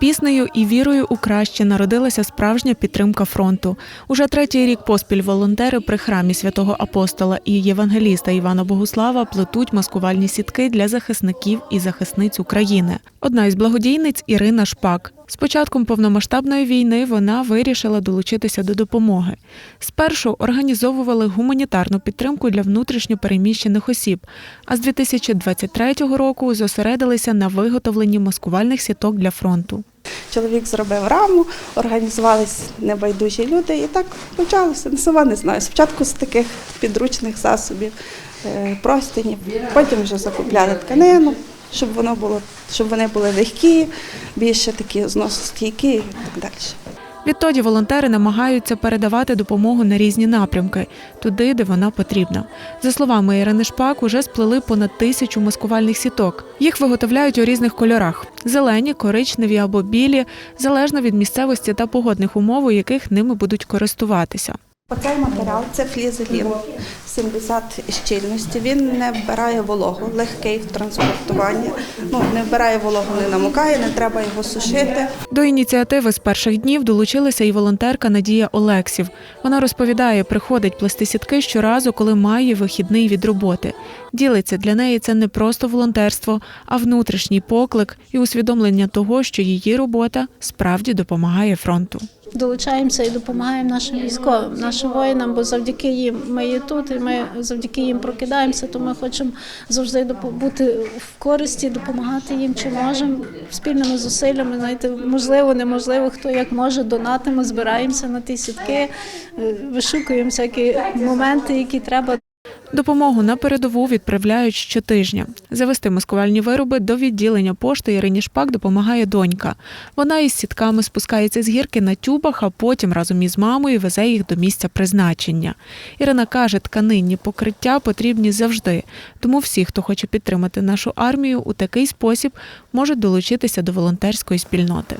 Піснею і вірою у краще народилася справжня підтримка фронту. Уже третій рік поспіль волонтери при храмі святого апостола і євангеліста Івана Богуслава плетуть маскувальні сітки для захисників і захисниць України. Одна із благодійниць Ірина Шпак. З початком повномасштабної війни вона вирішила долучитися до допомоги. Спершу організовували гуманітарну підтримку для внутрішньо переміщених осіб, а з 2023 року зосередилися на виготовленні маскувальних сіток для фронту. Чоловік зробив раму, організувались небайдужі люди, і так почалося. Ну, Сама не знаю. Спочатку з таких підручних засобів, е, простинів, потім вже закупляли тканину, щоб воно було, щоб вони були легкі, більше такі зносостійкі і так далі. Відтоді волонтери намагаються передавати допомогу на різні напрямки, туди, де вона потрібна. За словами Ірини Шпак, уже сплели понад тисячу маскувальних сіток. Їх виготовляють у різних кольорах: зелені, коричневі або білі, залежно від місцевості та погодних умов, у яких ними будуть користуватися. Оцей матеріал це флізелін 70 щільності. Він не вбирає вологу, легкий в транспортуванні. Ну не вбирає вологу, не намокає, не треба його сушити. До ініціативи з перших днів долучилася і волонтерка Надія Олексів. Вона розповідає, приходить плести сітки щоразу, коли має вихідний від роботи. Ділиться для неї це не просто волонтерство, а внутрішній поклик і усвідомлення того, що її робота справді допомагає фронту. Долучаємося і допомагаємо нашим військовим, нашим воїнам, бо завдяки їм ми є тут, і ми завдяки їм прокидаємося. То ми хочемо завжди бути в користі, допомагати їм чи можемо спільними зусиллями. Знаєте, можливо, неможливо, хто як може, донатимо, збираємося на ті сітки, е, вишукуємо всякі моменти, які треба. Допомогу на передову відправляють щотижня. Завести маскувальні вироби до відділення пошти Ірині Шпак допомагає донька. Вона із сітками спускається з гірки на тюбах, а потім разом із мамою везе їх до місця призначення. Ірина каже, тканинні покриття потрібні завжди. Тому всі, хто хоче підтримати нашу армію, у такий спосіб можуть долучитися до волонтерської спільноти.